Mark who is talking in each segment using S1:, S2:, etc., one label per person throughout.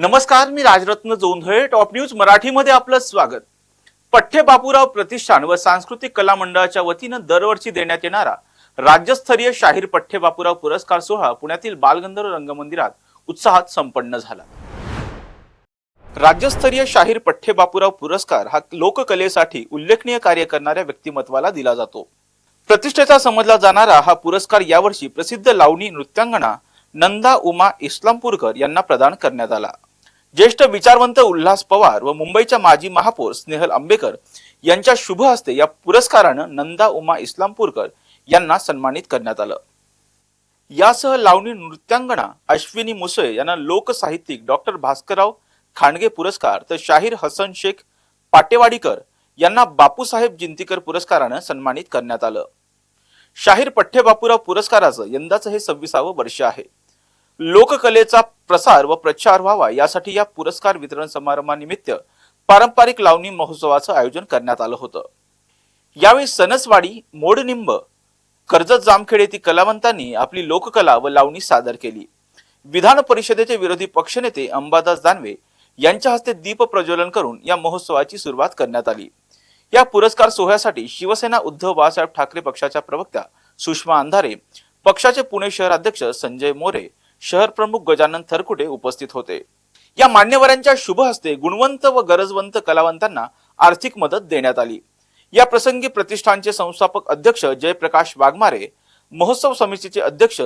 S1: नमस्कार मी Rajratna Jondhale top news मराठीमध्ये आपलं स्वागत. पठ्ठे बापूराव प्रतिष्ठान व सांस्कृतिक कला मंडळाच्या वतीनं दरवर्षी देण्यात येणारा राज्यस्तरीय शाहीर पठ्ठे बापूराव पुरस्कार सोहळा पुण्यातील बालगंधर्व रंगमंदिरात उत्साहात संपन्न झाला. राज्यस्तरीय शाहीर पठ्ठे बापूराव पुरस्कार हा लोककलेसाठी उल्लेखनीय कार्य करणाऱ्या व्यक्तिमत्वाला दिला जातो. प्रतिष्ठेचा समजला जाणारा हा पुरस्कार यावर्षी प्रसिद्ध लावणी नृत्यांगणा नंदा उमा इस्लामपूरकर यांना प्रदान करण्यात आला. ज्येष्ठ विचारवंत उल्हास पवार व मुंबईच्या माजी महापौर स्नेहल आंबेकर यांच्या शुभ हस्ते या पुरस्कारानं नंदा उमा इस्लामपूरकर यांना सन्मानित करण्यात आलं. यासह लावणी नृत्यांगना अश्विनी मुसळे यांना लोकसाहित्यिक डॉक्टर भास्करराव खांडगे पुरस्कार तर शाहीर हसन शेख पाटेवाडीकर यांना बापूसाहेब जिंतीकर पुरस्कारानं सन्मानित करण्यात आलं. शाहीर पठ्ठे बापूराव पुरस्काराचं यंदाचं हे सव्वीसावं वर्ष आहे. लोककलेचा प्रसार व प्रचार व्हावा यासाठी या पुरस्कार वितरण समारंभानिमित्त पारंपरिक लावणी महोत्सवाचं आयोजन करण्यात आलं होतं. यावेळी सणसवाडी मोडनिंब कर्जत जामखेड येथील कलावंतांनी आपली लोककला व लावणी सादर केली. विधान परिषदेचे विरोधी पक्षनेते अंबादास दानवे यांच्या हस्ते दीप प्रज्वलन करून या महोत्सवाची सुरुवात करण्यात आली. या पुरस्कार सोहळ्यासाठी शिवसेना उद्धव बाळासाहेब ठाकरे पक्षाच्या प्रवक्त्या सुषमा अंधारे पक्षाचे पुणे शहर अध्यक्ष संजय मोरे शहर प्रमुख गजानन थरकुटे उपस्थित होते. या मान्यवरांच्या शुभ हस्ते गुणवंत व गरजवंत कलावंतांना आर्थिक मदत देण्यात आली. या प्रसंगी प्रतिष्ठानचे संस्थापक अध्यक्ष जयप्रकाश वाघमारे महोत्सव समितीचे अध्यक्ष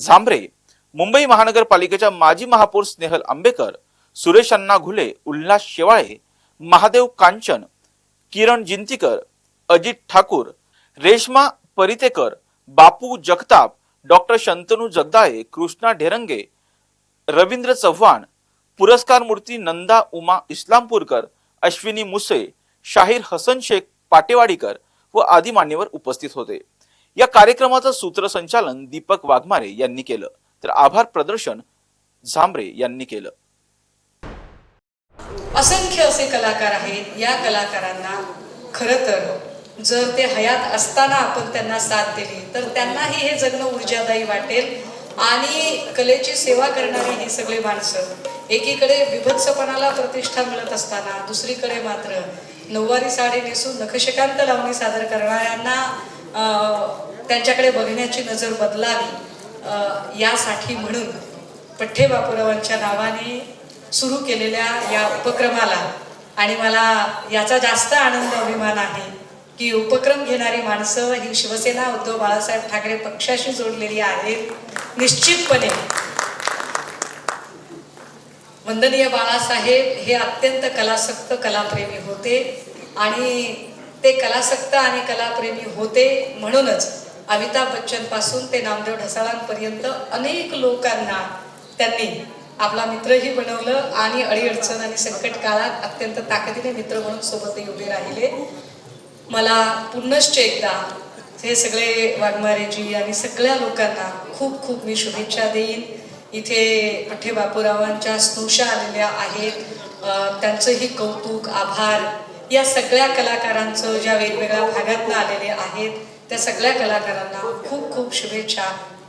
S1: झांबरे मुंबई महानगरपालिकेच्या माजी महापौर स्नेहल आंबेकर सुरेश अण्णा घुले उल्हास शेवाळे महादेव कांचन किरण जिंतीकर अजित ठाकूर रेश्मा परितेकर बापू जगताप डॉक्टर शंतनू जगदाळे कृष्णा ढेरंगे रवींद्र चव्हाण पुरस्कार मूर्ती नंदा उमा इस्लामपूरकर अश्विनी मुसे शाहीर हसन शेख पाटेवाडीकर व आदी मान्यवर उपस्थित होते. या कार्यक्रमाचं सूत्रसंचालन दीपक वाघमारे यांनी केलं. तर आभार प्रदर्शन झांबरे यांनी केलं.
S2: असंख्य असे कलाकार आहेत. या कलाकारांना खरं तर जर ते हयात असताना आपण त्यांना साथ दिली तर त्यांनाही हे जगणं ऊर्जादायी वाटेल आणि कलेची सेवा करणारी ही सगळी माणसं एकीकडे विभत्सपणाला प्रतिष्ठा मिळत असताना दुसरीकडे मात्र नऊवारी साडी नेसून नखशिकांत लावणी सादर करणाऱ्यांना त्यांच्याकडे बघण्याची नजर बदलावी यासाठी म्हणून पठ्ठे बापूरावांच्या नावाने सुरू केलेल्या या उपक्रमाला आणि मला याचा जास्त आनंद अभिमान आहे. की उपक्रम घेणारी माणसं ही शिवसेना उद्धव बाळासाहेब ठाकरे पक्षाशी जोडलेली आहेत निश्चितपणे. वंदनीय बाळासाहेब हे अत्यंत कलासक्त कलाप्रेमी होते आणि ते कलासक्त आणि कलाप्रेमी होते म्हणूनच अमिताभ बच्चनपासून ते नामदेव ढसाळांपर्यंत अनेक लोकांना त्यांनी आपला मित्रही बनवलं आणि अडीअडचण आणि संकट काळात अत्यंत ताकदीने मित्र म्हणून सोबतही उभे राहिले. मला पुनश्च एकदा हे सगळे वाघमारेजी आणि सगळ्या लोकांना खूप खूप मी शुभेच्छा देईन. इथे पठ्ठे बापूरावांच्या स्नुषा आलेल्या आहेत. त्यांचंही कौतुक आभार या सगळ्या कलाकारांचं ज्या वेगवेगळ्या भागातनं आलेले आहेत त्या सगळ्या कलाकारांना खूप खूप शुभेच्छा.